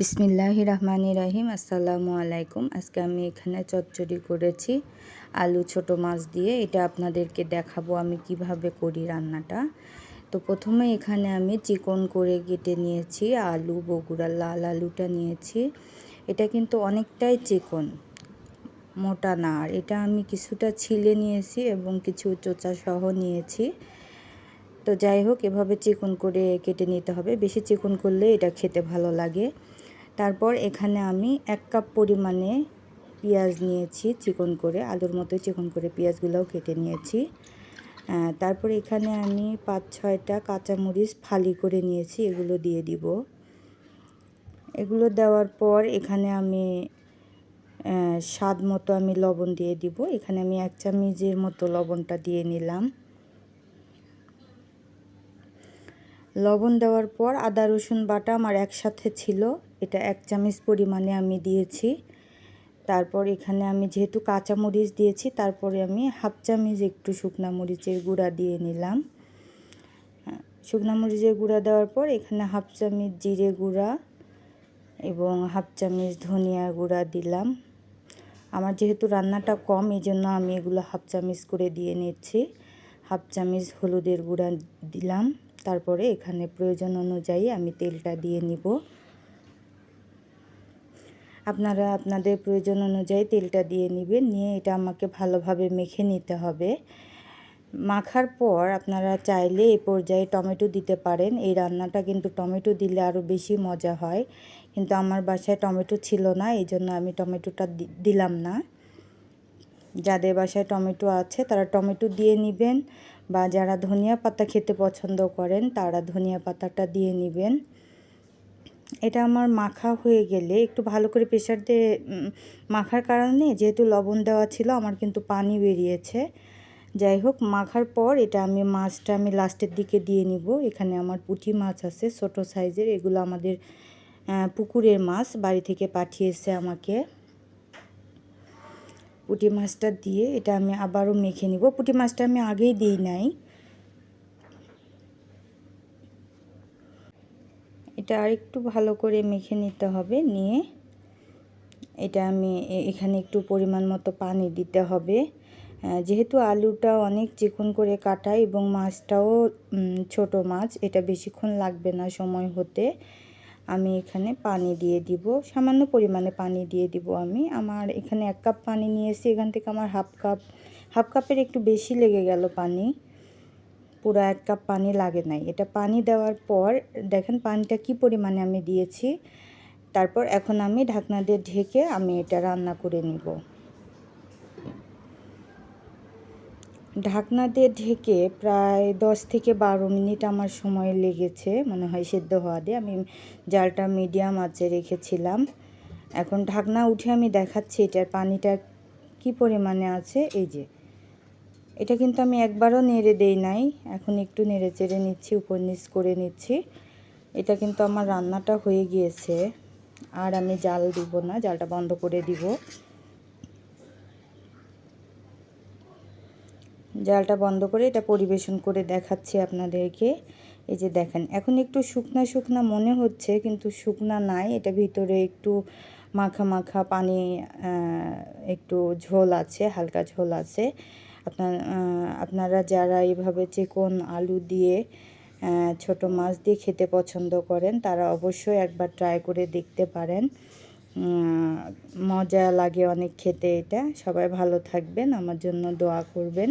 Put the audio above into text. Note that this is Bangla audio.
বিসমিল্লাহ রহমান রাহিম, আসসালামু আলাইকুম। আজকে আমি এখানে চচ্চড়ি করেছি, আলু ছোট মাছ দিয়ে। এটা আপনাদেরকে দেখাবো আমি কীভাবে করি রান্নাটা। তো প্রথমে এখানে আমি চিকন করে কেটে নিয়েছি আলু, বগুড়া লাল আলুটা নিয়েছি। এটা কিন্তু অনেকটাই চিকন, মোটা না। আর এটা আমি কিছুটা ছিলে নিয়েছি এবং কিছু চোচা সহ নিয়েছি। তো যাই হোক, এভাবে চিকন করে কেটে নিতে হবে। বেশি চিকন করলে এটা খেতে ভালো লাগে। তারপর এখানে আমি এক কাপ পরিমাণে পেঁয়াজ নিয়েছি, চিকন করে, আলুর মতো চিকন করে পেঁয়াজগুলোও কেটে নিয়েছি। তারপর এখানে আমি পাঁচ ছয়টা কাঁচামরিচ ফালি করে নিয়েছি, এগুলো দিয়ে দিব। এগুলো দেওয়ার পর এখানে আমি স্বাদ মতো আমি লবণ দিয়ে দিব। এখানে আমি এক চামচের মতো লবণটা দিয়ে নিলাম। লবণ দেওয়ার পর আদা, রসুন, বাটা আমার একসাথে ছিল। এটা এক চামচ পরিমাণে আমি দিয়েছি। তারপর এখানে আমি যেহেতু কাঁচা মরিচ দিয়েছি, তারপরে আমি হাফ চামচ একটু শুকনা মরিচের গুঁড়া দিয়ে নিলাম। শুকনা মরিচের গুঁড়া দেওয়ার পর এখানে হাফ চামচ জিরে গুঁড়া এবং হাফ চামচ ধনিয়া গুঁড়া দিলাম। আমার যেহেতু রান্নাটা কম এই জন্য আমি এগুলো হাফ চামচ করে দিয়ে নিচ্ছি। হাফ চামচ হলুদের গুঁড়া দিলাম। তারপরে এখানে প্রয়োজন অনুযায়ী আমি তেলটা দিয়ে নিব। আপনারা আপনাদের প্রয়োজন অনুযায়ী তেলটা দিয়ে নেবেন, নিয়ে এটা আমাকে ভালোভাবে মেখে নিতে হবে। মাখার পর আপনারা চাইলে এ পর্যায়ে টমেটো দিতে পারেন। এই রান্নাটা কিন্তু টমেটো দিলে আরও বেশি মজা হয়। কিন্তু আমার বাসায় টমেটো ছিল না, এই জন্য আমি টমেটোটা দিলাম না। যাদের বাসায় টমেটো আছে তারা টমেটো দিয়ে নেবেন। বা যারা ধনিয়া পাতা খেতে পছন্দ করেন, তারা ধনিয়া পাতাটা দিয়ে নেবেন। এটা আমার মাখা হয়ে গেলে একটু ভালো করে প্রেশার দিয়ে মাখার কারণে যেহেতু লবণ দেওয়া ছিল, আমার কিন্তু পানি বেরিয়েছে। যাই হোক, মাখার পর এটা আমি মাছটা আমি লাস্টের দিকে দিয়ে নিব। এখানে আমার পুঁটি মাছ আছে, ছোট সাইজের। এগুলো আমাদের পুকুরের মাছ, বাড়ি থেকে পাঠিয়েছে আমাকে। পুঁটি মাছটা দিয়ে এটা আমি আবারও মেখে নিব। পুঁটি মাছটা আমি আগেই দিই নাই। এটা আরেকটু ভালো করে মেখে নিতে হবে, নিয়ে এটা আমি এখানে একটু পরিমাণ মতো পানি দিতে হবে। যেহেতু আলুটা অনেক চিকন করে কাটা এবং মাছটাও ছোট মাছ, এটা বেশিক্ষণ লাগবে না সময় হতে। আমি এখানে পানি দিয়ে দিব, সামান্য পরিমাণে পানি দিয়ে দিব আমি। আমার এখানে এক কাপ পানি নিয়েছি, এখান থেকে আমার হাফ কাপ, হাফ কাপের একটু বেশি লেগে গেল পানি। পুরো এক কাপ পানি লাগে নাই। এটা পানি দেওয়ার পর দেখেন পানিটা কি পরিমাণে আমি দিয়েছি। তারপর এখন আমি ঢাকনা দিয়ে ঢেকে আমি এটা রান্না করে নিব। ঢাকনা দিয়ে ঢেকে প্রায় দশ থেকে বারো মিনিট আমার সময় লেগেছে, মনে হয় সেদ্ধ হওয়া দিয়ে। আমি জালটা মিডিয়াম আঁচে রেখেছিলাম। এখন ঢাকনা উঠে আমি দেখাচ্ছি এটার পানিটা কি পরিমাণে আছে। এই যে, এটা কিন্তু আমি একবারও নেড়ে দেই নাই। এখন একটু নেড়ে চেড়ে নিচ্ছি, উপর নিচ করে নিচ্ছি। এটা কিন্তু আমার রান্নাটা হয়ে গিয়েছে। আর আমি জাল দিব না, জালটা বন্ধ করে দিব। জালটা বন্ধ করে এটা পরিবেশন করে দেখাচ্ছি আপনাদেরকে। এই যে দেখেন, এখন একটু শুকনা শুকনা মনে হচ্ছে, কিন্তু শুকনা নাই। এটা ভিতরে একটু মাখা মাখা পানি একটু ঝোল আছে, হালকা ঝোল আছে। আপনার আপনারা যারা এইভাবে চিকন আলু দিয়ে ছোট মাছ দিয়ে খেতে পছন্দ করেন, তারা অবশ্যই একবার ট্রাই করে দেখতে পারেন। মজা লাগে অনেক খেতে এটা। সবাই ভালো থাকবেন, আমার জন্য দোয়া করবেন।